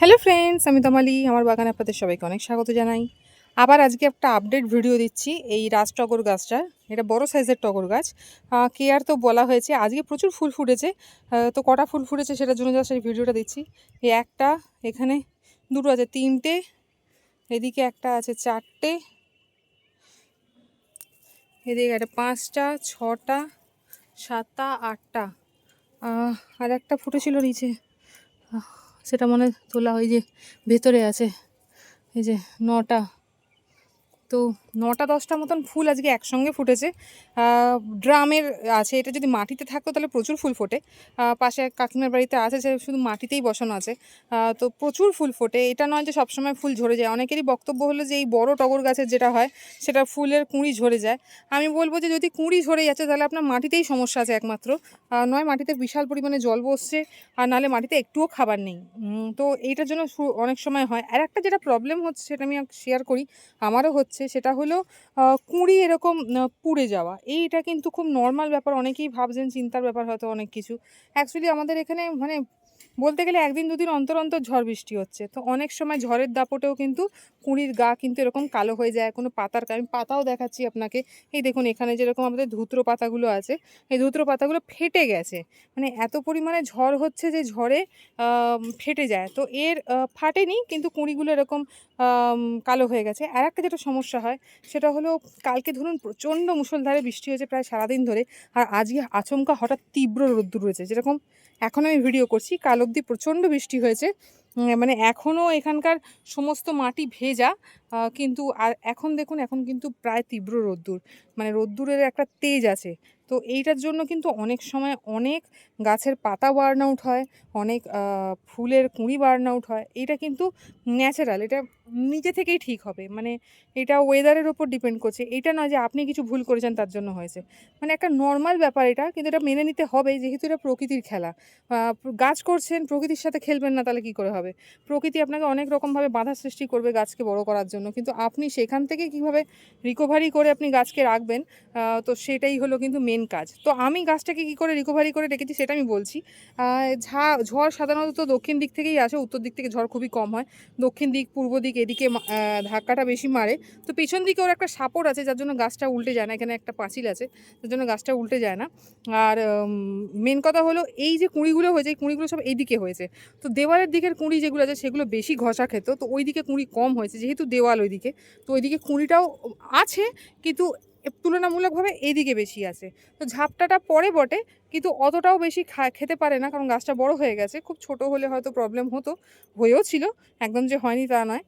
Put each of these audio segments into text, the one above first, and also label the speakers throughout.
Speaker 1: Hello friends আমি তমালি, আমার বাগানে আপনাদের সবাইকে অনেক স্বাগত জানাই। আবার আজকে একটা আপডেট ভিডিও দিচ্ছি, এই রাজ টগর গাছটা এটা বড় সাইজের টগর গাছ। কেয়ার তো বলা হয়েছে, আজকে প্রচুর ফুল ফুটেছে। তো কটা ফুল ফুটেছে সেটার জন্য জাস্ট এই ভিডিওটা দিচ্ছি। এই একটা, এখানে দুটো আছে, তিনটে। এদিকে একটা আছে, চারটে। এদিকে একটা পাঁচটা, ছটা, সাতটা, আটটা। আর একটা ফুটেছিল নিচে। সেটা মনে তোলা ওই যে ভেতরে আছে। এই যে নটা। তো নটা দশটা মতন ফুল আজকে একসঙ্গে ফুটেছে। ড্রামের আছে, এটা যদি মাটিতে থাকতো তাহলে প্রচুর ফুল ফোটে। পাশে কাকিমার বাড়িতে আছে সে শুধু মাটিতেই বসানো আছে। তো প্রচুর ফুল ফোটে। এটা নয় যে সবসময় ফুল ঝরে যায়। অনেকেরই বক্তব্য হলো যে এই বড় টগর গাছের যেটা হয়, সেটা ফুলের কুঁড়ি ঝরে যায়। আমি বলব যে যদি কুঁড়ি ঝরে যাচ্ছে, তাহলে আপনার মাটিতেই সমস্যা আছে একমাত্র। নয়, মাটিতে বিশাল পরিমাণে জল বসছে, আর নাহলে মাটিতে একটুও খাবার নেই। তো এইটার জন্য অনেক সময় হয়। আর একটা যেটা প্রবলেম হচ্ছে, সেটা আমি শেয়ার করি। আমারও হচ্ছে, সেটা হলো কুঁড়ি এরকম পুড়ে যাওয়া। এইটা কিন্তু খুব নর্মাল ব্যাপার। অনেকেই ভাবছেন চিন্তার ব্যাপার হয়তো অনেক কিছু। অ্যাকচুয়ালি আমাদের এখানে মানে বলতে গেলে একদিন দুদিন অন্তর অন্তর ঝড় বৃষ্টি হচ্ছে। তো অনেক সময় ঝড়ের দাপটেও কিন্তু কুঁড়ির গা কিন্তু এরকম কালো হয়ে যায়, কোনো পাতার আমি পাতাও দেখাচ্ছি আপনাকে। এই দেখুন, এখানে যেরকম আমাদের ধুত্র পাতাগুলো আছে, এই ধুত্র পাতাগুলো ফেটে গেছে। মানে এত পরিমাণে ঝড় হচ্ছে যে ঝড়ে ফেটে যায়। তো এর ফাটেনি, কিন্তু কুঁড়িগুলো এরকম কালো হয়ে গেছে। আর একটা যেটা সমস্যা হয়, সেটা হলো কালকে ধরুন প্রচণ্ড মুষলধারে বৃষ্টি হয়েছে প্রায় সারাদিন ধরে। আর আজকে আচমকা হঠাৎ তীব্র রোদ্দুর রয়েছে। যেরকম এখন আমি ভিডিও করছি কাল অবধি প্রচণ্ড বৃষ্টি হয়েছে। মানে এখনও এখানকার সমস্ত মাটি ভেজা। কিন্তু আর এখন দেখুন, এখন কিন্তু প্রায় তীব্র রোদ্দুর। মানে রোদ্দুরের একটা তেজ আছে। তো এইটার জন্য কিন্তু অনেক সময় অনেক গাছের পাতা বার্ন আউট হয়, অনেক ফুলের কুঁড়ি বার্ন আউট হয়। এটা কিন্তু ন্যাচারাল এটা নিজে থেকেই ঠিক হবে। মানে এটা ওয়েদারের ওপর ডিপেন্ড করছে। এটা নয় যে আপনি কিছু ভুল করেছেন, তার জন্য হয়েছে। মানে একটা নর্মাল ব্যাপার এটা, কিন্তু এটা মেনে নিতে হবে, যেহেতু এটা প্রকৃতির খেলা। গাছ করছেন, প্রকৃতির সাথে খেলবেন না, তাহলে কি করে হবে? প্রকৃতি আপনাকে অনেক রকমভাবে বাধা সৃষ্টি করবে গাছকে বড় করার জন্য। কিন্তু আপনি সেখান থেকে কীভাবে রিকভারি করে আপনি গাছকে রাখবেন তো সেটাই হলো কিন্তু মেন কাজ। তো আমি গাছটাকে কি করে রিকভারি করে রেখেছি সেটা আমি বলছি। ঝা, ঝড় সাধারণত দক্ষিণ দিক থেকেই আসে, উত্তর দিক থেকে ঝড় খুবই কম হয়। দক্ষিণ দিক, পূর্ব দিক, এদিকে ধাক্কাটা বেশি মারে। তো পিছন দিকে ওর একটা সাপোর্ট আছে, যার জন্য গাছটা উল্টে যায় না, এখানে একটা পাঁচিল আছে, যার জন্য গাছটা উল্টে যায় না। আর মেন কথা হলো এই যে কুঁড়িগুলো হয়েছে, এই কুঁড়িগুলো সব এইদিকে হয়েছে। তো দেওয়ালের দিকের কুঁড়ি যেগুলো আছে, সেগুলো বেশি ঘষা খেত তো ওই দিকে কুঁড়ি কম হয়েছে, যেহেতু দেওয়াল ওইদিকে। তো ওইদিকে কুঁড়িটাও আছে, কিন্তু তুলনামূলকভাবে এইদিকে বেশি আছে। তো ঝাপটাটা পরে বটে, কিন্তু অতটাও বেশি খা, খেতে পারে না, কারণ গাছটা বড় হয়ে গেছে। খুব ছোট হলে হয়তো প্রবলেম হতো, হয়েও ছিল। একদম যে হয়নি তা নয়।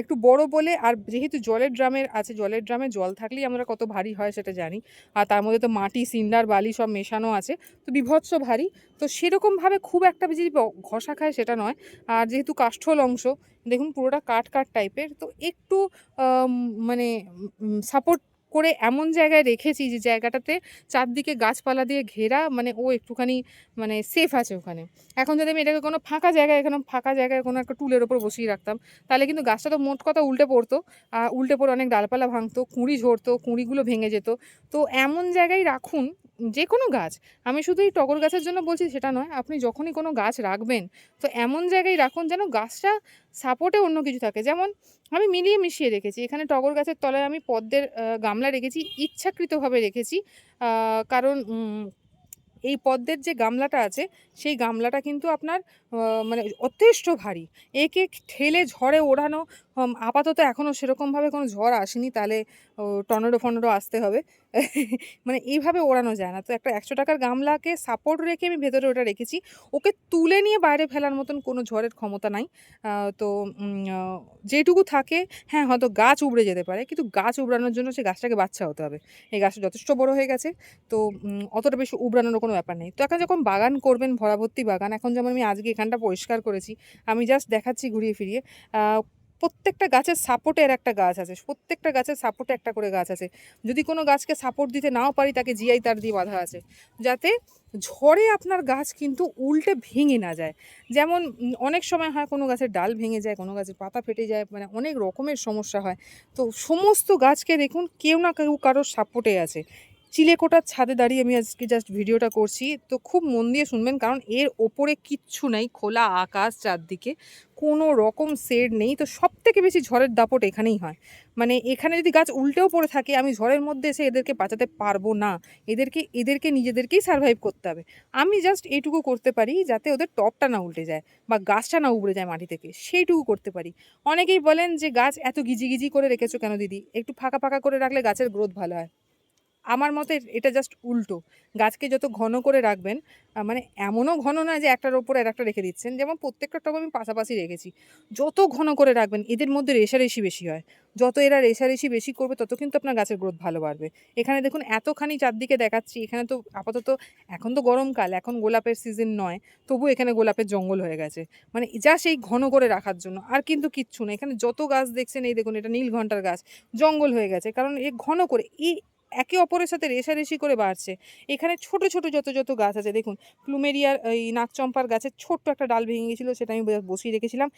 Speaker 1: একটু বড় বলে, আর যেহেতু জলের ড্রামের আছে, জলের ড্রামে জল থাকলেই আমরা কত ভারী হয় সেটা জানি। আর তার মধ্যে তো মাটি, সিন্ডার, বালি সব মেশানো আছে, তো বিভৎস ভারী। তো সেরকমভাবে খুব একটা যদি ঘষা খায় সেটা নয়। আর যেহেতু কাষ্ঠল অংশ, দেখুন পুরোটা কাট কাট টাইপের তো একটু মানে সাপোর্ট করে এমন জায়গায় রেখেছি যে জায়গাটাতে চারদিকে গাছপালা দিয়ে ঘেরা মানে ও একটুখানি মানে সেফ আছে ওখানে। এখন যদি আমি এটাকে কোনো ফাঁকা জায়গায়, এখানে ফাঁকা জায়গায় কোনো একটা টুলের ওপর বসিয়ে রাখতাম, তাহলে কিন্তু গাছটা তো মোট কথা উল্টে পড়তো। আর উল্টে পড়ে অনেক ডালপালা ভাঙতো, কুঁড়ি ঝরতো, কুঁড়িগুলো ভেঙে যেত। তো এমন জায়গায় রাখুন যে কোনো গাছ, আমি শুধু এই টগর গাছের জন্য বলছি সেটা নয়, আপনি যখনই কোনো গাছ রাখবেন, তো এমন জায়গায় রাখুন যেন গাছটা সাপোর্টে অন্য কিছু থাকে। যেমন আমি মিলিয়ে মিশিয়ে রেখেছি, এখানে টগর গাছের তলায় আমি পদ্মের গামলা রেখেছি, ইচ্ছাকৃতভাবে রেখেছি কারণ এই পদ্মের যে গামলাটা আছে, সেই গামলাটা কিন্তু আপনার মানে যথেষ্ট ভারী। একে ঠেলে ঝড়ে ওড়ানো আপাতত এখনও সেরকমভাবে কোনো ঝড় আসেনি, তাহলে টর্নেডো ফর্নেডো আসতে হবে। মানে এইভাবে ওড়ানো যায় না। তো একটা একশো টাকার গামলাকে সাপোর্ট রেখে আমি ভেতরে ওটা রেখেছি। ওকে তুলে নিয়ে বাইরে ফেলার মতন কোনো ঝড়ের ক্ষমতা নাই। তো যেটুকু থাকে হ্যাঁ হয়তো গাছ উবড়ে যেতে পারে, কিন্তু গাছ উবড়ানোর জন্য সেই গাছটাকে বাচ্চা হতে হবে। এই গাছটা যথেষ্ট বড় হয়ে গেছে। তো অতটা বেশি উবড়ানোর কোনো ব্যাপার নেই। তো এখন যখন বাগান করবেন ভরাভর্তি বাগান, এখন যেমন আমি আজকে এখানটা পরিষ্কার করেছি। আমি জাস্ট দেখাচ্ছি ঘুরিয়ে ফিরিয়ে। প্রত্যেকটা গাছের সাপোর্টের একটা গাছ আছে। প্রত্যেকটা গাছের সাপোর্টে একটা করে গাছ আছে। যদি কোনো গাছকে সাপোর্ট দিতে নাও পারি, তাকে জিআই তার দিয়ে বাঁধা আছে। যাতে ঝড়ে আপনার গাছ কিন্তু উল্টে ভেঙে না যায়। যেমন অনেক সময় হয় কোনো গাছের ডাল ভেঙে যায়, কোনো গাছের পাতা ফেটে যায় মানে অনেক রকমের সমস্যা হয়। তো সমস্ত গাছকে দেখুন, কেউ না কেউ কারোর সাপোর্টে আছে। চিলেকোটার ছাদে দাঁড়িয়ে আমি আজকে জাস্ট ভিডিওটা করছি। তো খুব মন দিয়ে শুনবেন, কারণ এর ওপরে কিচ্ছু নেই, খোলা আকাশ চারদিকে, কোনো রকম শেড নেই। তো সব থেকে বেশি ঝড়ের দাপট এখানেই হয়। মানে এখানে যদি গাছ উল্টেও পড়ে থাকে, আমি ঝড়ের মধ্যে এসে এদেরকে বাঁচাতে পারব না। এদেরকে এদেরকে নিজেদেরকেই সার্ভাইভ করতে হবে। আমি জাস্ট এইটুকু করতে পারি, যাতে ওদের টপটা না উল্টে যায় বা গাছটা না উবড়ে যায় মাটি থেকে। সেইটুকু করতে পারি। অনেকেই বলেন যে, গাছ এত গিজি গিজি করে রেখেছো কেন দিদি? একটু ফাঁকা ফাঁকা করে রাখলে গাছের গ্রোথ ভালো হয়। আমার মতে এটা জাস্ট উল্টো। গাছকে যত ঘন করে রাখবেন মানে এমনও ঘন না যে একটার ওপর আর একটা রেখে দিচ্ছেন, যেমন প্রত্যেকটা টব আমি পাশাপাশি রেখেছি। যত ঘন করে রাখবেন, এদের মধ্যে রেশারেশি বেশি হয়। যত এরা রেশারেশি বেশি করবে, তত কিন্তু আপনার গাছের গ্রোথ ভালো বাড়বে। এখানে দেখুন, এতখানি চারদিকে দেখাচ্ছি, এখানে তো আপাতত এখন তো গরমকাল, এখন গোলাপের সিজন নয়, তবু এখানে গোলাপের জঙ্গল হয়ে গেছে। মানে যা সেই ঘন করে রাখার জন্য, আর কিন্তু কিচ্ছু না। এখানে যত গাছ দেখছেন, এই দেখুন, এটা নীল ঘণ্টার গাছ, জঙ্গল হয়ে গেছে। কারণ এ ঘন করে, এই একে অপরের সাথে রেশারেশি করে বাড়ছে। এখানে ছোট ছোট, যত যত গাছ আছে, দেখুন, প্লুমেরিয়ার এই নাকচম্পার গাছের ছোট্ট একটা ডাল ভেঙে গেছিল, সেটা আমি বসিয়ে রেখেছিলাম।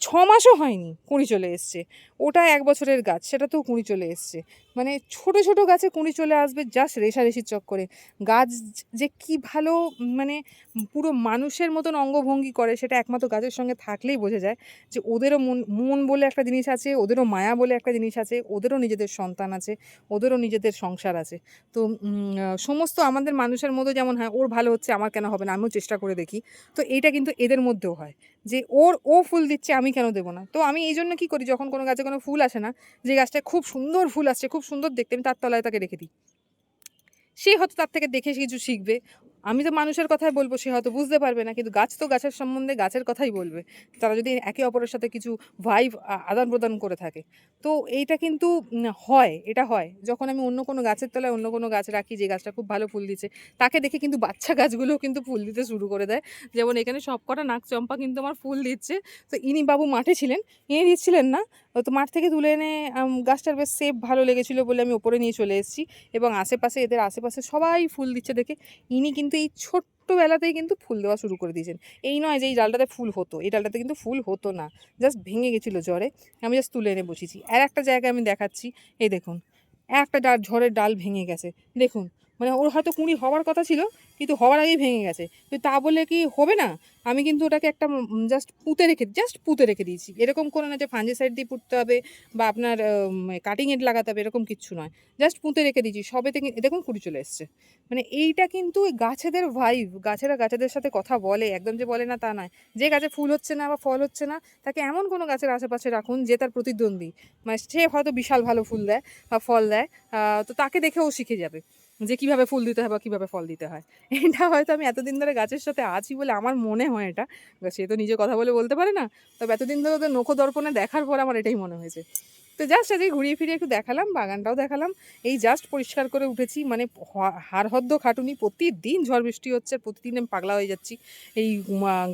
Speaker 1: ছ মাসও হয়নি কুঁড়ি চলে এসছে। ওটা এক বছরের গাছ, সেটাতেও কুঁড়ি চলে এসছে। মানে ছোট ছোট গাছে কুঁড়ি চলে আসবে জাস্ট রেশারেশির চক্করে। গাছ যে কি ভালো মানে পুরো মানুষের মতন অঙ্গভঙ্গি করে, সেটা একমাত্র গাছের সঙ্গে থাকলেই বোঝা যায় যে ওদেরও মন মন বলে একটা জিনিস আছে, ওদেরও মায়া বলে একটা জিনিস আছে, ওদেরও নিজেদের সন্তান আছে, ওদেরও নিজেদের সংসার আছে। তো সমস্ত আমাদের মানুষের মধ্যে যেমন হয়, ওর ভালো হচ্ছে, আমার কেন হবে না, আমিও চেষ্টা করে দেখি। তো এইটা কিন্তু এদের মধ্যেও হয় যে ওর, ও ফুল দিচ্ছে, আমি কেন দেবো না? তো আমি এই জন্য কী করি? যখন কোনো গাছে কোনো ফুল আসে না, যে গাছটা খুব সুন্দর ফুল আসছে, খুব সুন্দর দেখতে, আমি তার তলায় তাকে রেখে দিই। সে হয়তো তার থেকে দেখে কিছু শিখবে। আমি তো মানুষের কথাই বলব, সে হয়তো বুঝতে পারবে না, কিন্তু গাছ তো গাছের সম্বন্ধে গাছের কথাই বলবে। তারা যদি একে অপরের সাথে কিছু ভাইভ আদান প্রদান করে থাকে। তো এইটা কিন্তু হয়, এটা হয়। যখন আমি অন্য কোনো গাছের তলায় অন্য কোনো গাছ রাখি, যে গাছটা খুব ভালো ফুল দিচ্ছে, তাকে দেখে কিন্তু বাচ্চা গাছগুলোও কিন্তু ফুল দিতে শুরু করে দেয়। যেমন এখানে সবকটা নাক চম্পা কিন্তু আমার ফুল দিচ্ছে। তো ইনি বাবু মাঠে ছিলেন, ইনি দিচ্ছিলেন না। তো মাঠ থেকে তুলে এনে গাছটার বেশ সেফ ভালো লেগেছিলো বলে আমি ওপরে নিয়ে চলে এসেছি। এবং আশেপাশে, এদের আশেপাশে সবাই ফুল দিচ্ছে দেখে। ইনি কিন্তু এই ছোট্টবেলাতেই কিন্তু ফুল দেওয়া শুরু করে দিয়েছেন। এই নয় যে এই ডালটাতে ফুল হতো, এই ডালটাতে কিন্তু ফুল হতো না। জাস্ট ভেঙে গেছিল জ্বরে, আমি জাস্ট তুলে এনে বসেছি আর একটা জায়গায় আমি দেখাচ্ছি, এই দেখুন, একটা ডাল, ঝড়ের ডাল ভেঙে গেছে। দেখুন মানে ওর হয়তো কুঁড়ি হওয়ার কথা ছিল, কিন্তু হওয়ার আগেই ভেঙে গেছে। তো তা বলে কি হবে না? আমি কিন্তু ওটাকে একটা জাস্ট পুঁতে রেখে জাস্ট পুঁতে রেখে দিয়েছি। এরকম করে না যে ফাঞ্জিসাইড দিয়ে পুঁততে হবে বা আপনার কাটিং এড লাগাতে হবে, এরকম কিচ্ছু নয়। জাস্ট পুঁতে রেখে দিয়েছি, সবে থেকে, দেখুন কুড়ি চলে এসছে। মানে এইটা কিন্তু গাছেদের ভাইব গাছেরা গাছেদের সাথে কথা বলে, একদম যে বলে না তা নয়। যে গাছে ফুল হচ্ছে না বা ফল হচ্ছে না, তাকে এমন কোনো গাছের আশেপাশে রাখুন যে তার প্রতিদ্বন্দ্বী। মানে সে হয়তো বিশাল ভালো ফুল দেয় বা ফল দেয় তো তাকে দেখেও শিখে যাবে। যে কীভাবে ফুল দিতে হয় বা কীভাবে ফল দিতে হয়। এটা হয়তো আমি এতদিন ধরে গাছের সাথে আছি বলে আমার মনে হয় এটা। সে তো নিজে কথা বলে বলতে পারে না। তবে এতদিন ধরে ওদের নখ দর্পণে দেখার পর আমার এটাই মনে হয়েছে। তো জাস্ট আজকে ঘুরিয়ে ফিরিয়ে একটু দেখালাম, বাগানটাও দেখালাম। এই জাস্ট পরিষ্কার করে উঠেছি মানে হাড়হদ্দ খাটুনি, প্রতিদিন ঝড় বৃষ্টি হচ্ছে, প্রতিদিন আমি পাগলা হয়ে যাচ্ছি। এই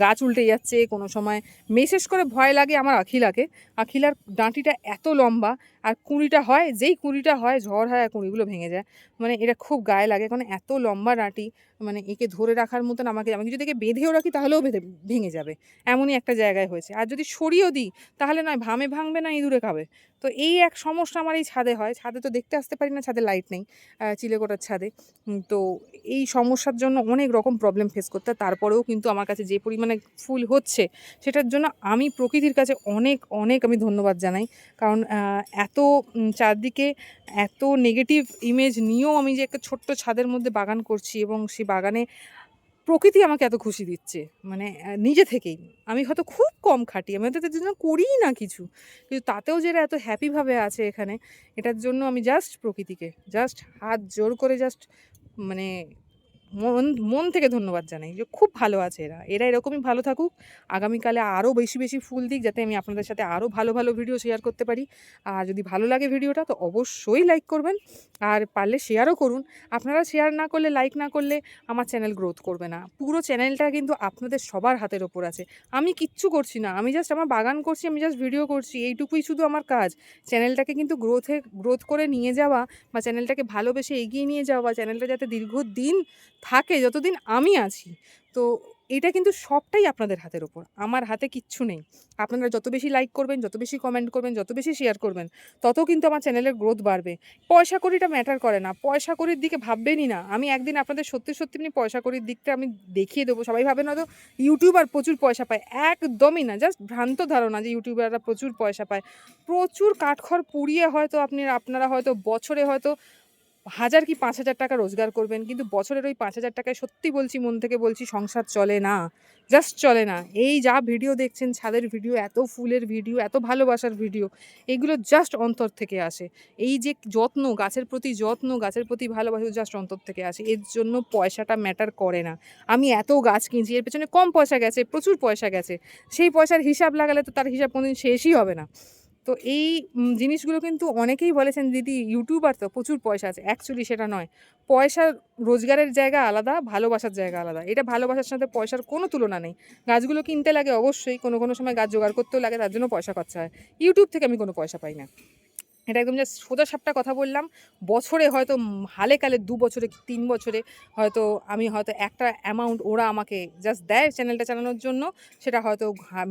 Speaker 1: গাছ উল্টে যাচ্ছে, কোনো সময় মেসেজ করে ভয় লাগে, আমার আখিলাকে। আখিলার ডাঁটিটা এত লম্বা, আর কুঁড়িটা হয়, যেই কুঁড়িটা হয়, ঝড় হয় আর কুঁড়িগুলো ভেঙে যায়। মানে এটা খুব গায়ে লাগে, কারণ এত লম্বা ডাঁটি মানে একে ধরে রাখার মতন আমাকে, আমি যদি একে বেঁধেও রাখি তাহলেও বেঁধে ভেঙে যাবে। এমনই একটা জায়গায় হয়েছে। আর যদি সরিয়েও দিই, তাহলে নয়, ভামে ভাঙবে না, ইঁদুরে খাবে। তো এই এক সমস্যা আমার এই ছাদে হয়। ছাদে তো দেখতে আসতে পারি না, ছাদে লাইট নেই চিলেকোটার ছাদে। তো এই সমস্যার জন্য অনেক রকম প্রবলেম ফেস করতে হয়। তারপরেও কিন্তু আমার কাছে যে পরিমাণে ফুল হচ্ছে, সেটার জন্য আমি প্রকৃতির কাছে অনেক অনেক আমি ধন্যবাদ জানাই। কারণ এত চারদিকে এত নেগেটিভ ইমেজ নিয়েও আমি যে একটা ছোট্ট ছাদের মধ্যে বাগান করছি এবং সেই বাগানে প্রকৃতি আমাকে এত খুশি দিচ্ছে। মানে নিজে থেকেই। আমি হয়তো খুব কম খাটি, আমি হয়তো জন্য করিই না কিছু। কিন্তু তাতেও যেটা এত হ্যাপিভাবে আছে এখানে, এটার জন্য আমি জাস্ট প্রকৃতিকে জাস্ট হাত জোর করে জাস্ট মানে মন মন থেকে ধন্যবাদ জানাই যে খুব ভালো আছে এরা। এরা এরকমই ভালো থাকুক। আগামীকালে আরও বেশি বেশি ফুল দিক যাতে আমি আপনাদের সাথে আরও ভালো ভালো ভিডিও শেয়ার করতে পারি। আর যদি ভালো লাগে ভিডিওটা তো অবশ্যই লাইক করবেন। আর পারলে শেয়ারও করুন। আপনারা শেয়ার না করলে লাইক না করলে আমার চ্যানেল গ্রোথ করবে না। পুরো চ্যানেলটা কিন্তু আপনাদের সবার হাতের ওপর আছে। আমি কিচ্ছু করছি না। আমি জাস্ট আমার বাগান করছি, আমি জাস্ট ভিডিও করছি। এইটুকুই শুধু আমার কাজ। চ্যানেলটাকে কিন্তু গ্রোথে গ্রোথ করে নিয়ে যাওয়া বা চ্যানেলটাকে ভালোবেসে এগিয়ে নিয়ে যাওয়া বা চ্যানেলটা যাতে দীর্ঘদিন থাকে যতদিন আমি আছি। তো এটা কিন্তু সবটাই আপনাদের হাতের ওপর আমার হাতে কিচ্ছু নেই। আপনারা যত বেশি লাইক করবেন, যত বেশি কমেন্ট করবেন, যত বেশি শেয়ার করবেন, তত কিন্তু আমার চ্যানেলের গ্রোথ বাড়বে। পয়সা কড়িটা ম্যাটার করে না। পয়সা কড়ির দিকে ভাববেনই না। আমি একদিন আপনাদের সত্যি সত্যি এমনি পয়সা কড়ির দিকটা আমি দেখিয়ে দেবো। সবাই ভাবেন হয়তো ইউটিউবার প্রচুর পয়সা পায়। একদমই না। জাস্ট ভ্রান্ত ধারণা যে ইউটিউবাররা প্রচুর পয়সা পায়। প্রচুর কাঠখড় পুড়িয়ে হয়তো আপনি আপনারা হয়তো বছরে হয়তো হাজার কি পাঁচ হাজার টাকা রোজগার করবেন, কিন্তু বছরের ওই পাঁচ হাজার টাকায় সত্যি বলছি, মন থেকে বলছি, সংসার চলে না জাস্ট চলে না। এই যা ভিডিও দেখছেন, ছাদের ভিডিও এত ফুলের ভিডিও এত ভালোবাসার ভিডিও এগুলো জাস্ট অন্তর থেকে আসে। এই যে যত্ন, গাছের প্রতি যত্ন, গাছের প্রতি ভালোবাসা জাস্ট অন্তর থেকে আসে। এর জন্য পয়সাটা ম্যাটার করে না। আমি এত গাছ কিনছি, এর পেছনে কম পয়সা গেছে, প্রচুর পয়সা গেছে। সেই পয়সার হিসাব লাগালে তো তার হিসাব কোনোদিন শেষই হবে না। তো এই জিনিসগুলো কিন্তু অনেকেই বলেছেন, দিদি ইউটিউবার তো প্রচুর পয়সা আছে অ্যাকচুয়ালি সেটা নয়। পয়সা রোজগারের জায়গা আলাদা, ভালোবাসার জায়গা আলাদা। এটা ভালোবাসার সাথে পয়সার কোনো তুলনা নেই। গাছগুলো কিনতে লাগে অবশ্যই, কোনো কোনো সময় গাছ জোগাড় করতেও লাগে, তার জন্য পয়সা খরচা হয়। ইউটিউব থেকে আমি কোনো পয়সা পাই না। এটা একদম জাস্ট সোজা সাপটা কথা বললাম। বছরে হয়তো হালে কালে দু বছরে, তিন বছরে হয়তো আমি হয়তো একটা অ্যামাউন্ট ওরা আমাকে জাস্ট দেয় চ্যানেলটা চালানোর জন্য, সেটা হয়তো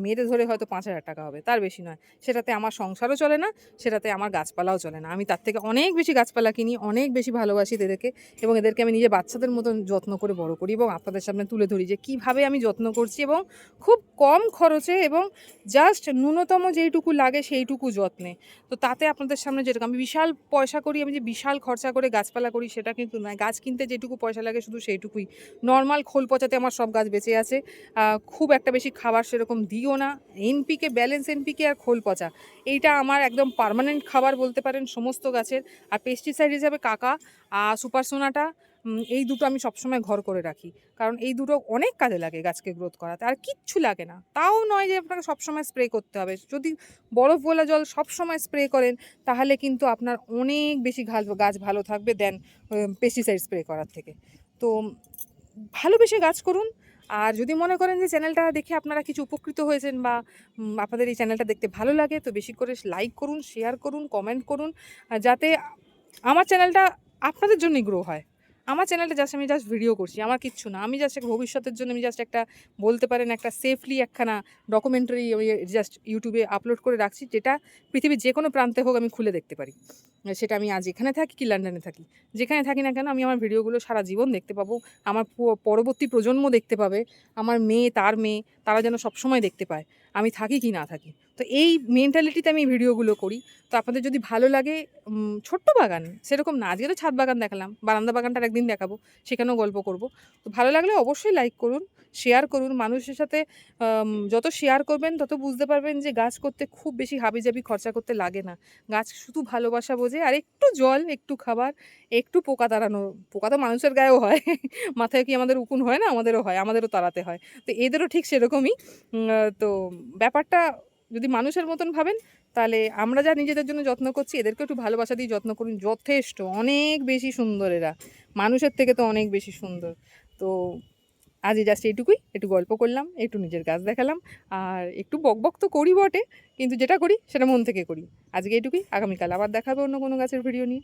Speaker 1: মেরে ধরে হয়তো পাঁচ হাজার টাকা হবে। তার বেশি নয়। সেটাতে আমার সংসারও চলে না, সেটাতে আমার গাছপালাও চলে না। আমি তার থেকে অনেক বেশি গাছপালা কিনি, অনেক বেশি ভালোবাসি এদেরকে এবং এদেরকে আমি নিজে বাচ্চাদের মতন যত্ন করে বড় করি এবং আপনাদের সামনে তুলে ধরি যে কীভাবে আমি যত্ন করছি এবং খুব কম খরচে এবং জাস্ট ন্যূনতম যেইটুকু লাগে সেইটুকু যত্নে। তো তাতে আপনাদের সামনে যেরকম আমি বিশাল পয়সা করি আমি যে বিশাল খরচা করে গাছপালা করি সেটা কিন্তু নয়। গাছ কিনতে যেটুকু পয়সা লাগে শুধু সেইটুকুই। নর্মাল খোল পচাতে আমার সব গাছ বেঁচে আছে। খুব একটা বেশি খাবার সেরকম দিও না। এনপিকে ব্যালেন্স এনপিকে আর খোল পচা। এইটা আমার একদম পারমানেন্ট খাবার বলতে পারেন সমস্ত গাছের। আর পেস্টিসাইড হিসাবে কাকা আর সুপার সোনাটা উম, এই দুটো আমি সবসময় ঘর করে রাখি। কারণ এই দুটো অনেক কাজে লাগে গাছকে গ্রোথ করাতে। আর কিচ্ছু লাগে না। তাও নয় যে আপনাকে সবসময় স্প্রে করতে হবে। যদি বরফ গোলা জল সবসময় স্প্রে করেন, তাহলে কিন্তু আপনার অনেক বেশি গাছ ভালো থাকবে দেন পেস্টিসাইড স্প্রে করার থেকে। তো ভালোবেসে গাছ করুন। আর যদি মনে করেন যে চ্যানেলটা দেখে আপনারা কিছু উপকৃত হয়েছেন বা আপনাদের এই চ্যানেলটা দেখতে ভালো লাগে, তো বেশি করে লাইক করুন শেয়ার করুন কমেন্ট করুন। যাতে আমার চ্যানেলটা আপনাদের জন্যই গ্রো হয়। আমার চ্যানেলটা জাস্ট আমি জাস্ট ভিডিও করছি, আমার কিচ্ছু না। আমি জাস্ট ভবিষ্যতের জন্য আমি জাস্ট একটা বলতে পারেন একটা সেফলি একখানা ডকুমেন্টারি আমি জাস্ট ইউটিউবে আপলোড করে রাখছি, যেটা পৃথিবীর যে কোনো প্রান্তে হোক আমি খুলে দেখতে পারি। সেটা আমি আজ এখানে থাকি কি লন্ডনে থাকি। যেখানে থাকি না কেন আমি আমার ভিডিওগুলো সারা জীবন দেখতে পাবো, আমার পরবর্তী প্রজন্ম দেখতে পাবে, আমার মেয়ে, তার মেয়ে, তারা যেন সবসময় দেখতে পায়, আমি থাকি কি না থাকি। তো এই মেন্টালিটিতে আমি ভিডিওগুলো করি। তো আপনাদের যদি ভালো লাগে ছোট্ট বাগান, সেরকম না, আজকে তো ছাদ বাগান দেখালাম, বারান্দা বাগানটার একদিন দেখাবো, সেখানেও গল্প করব। তো ভালো লাগলে অবশ্যই লাইক করুন শেয়ার করুন, মানুষের সাথে যত শেয়ার করবেন, তত বুঝতে পারবেন যে গাছ করতে খুব বেশি হাবিজাবি খরচা করতে লাগে না। গাছ শুধু ভালোবাসা বোঝে, আর একটু জল, একটু খাবার, একটু পোকা তাড়ানো, পোকা তো মানুষের গায়েও হয়, মাথায় কি আমাদের উকুন হয় না? আমাদেরও হয়, আমাদেরও তাড়াতে হয়। তো এদেরও ঠিক সেরকমই তো ব্যাপারটা যদি মানুষের মতন ভাবেন, তাহলে আমরা যা নিজেদের জন্য যত্ন করছি, এদেরকে একটু ভালোবাসা দিয়ে যত্ন করুন। যথেষ্ট, অনেক বেশি সুন্দর এরা। মানুষের থেকে তো অনেক বেশি সুন্দর। তো আজই জাস্ট এইটুকুই, একটু গল্প করলাম, একটু নিজের গাছ দেখালাম, আর একটু বকবক তো করি বটে, কিন্তু যেটা করি, সেটা মন থেকে করি। আজকে এইটুকুই, আগামীকাল আবার দেখাবে অন্য কোনো গাছের ভিডিও নিয়ে।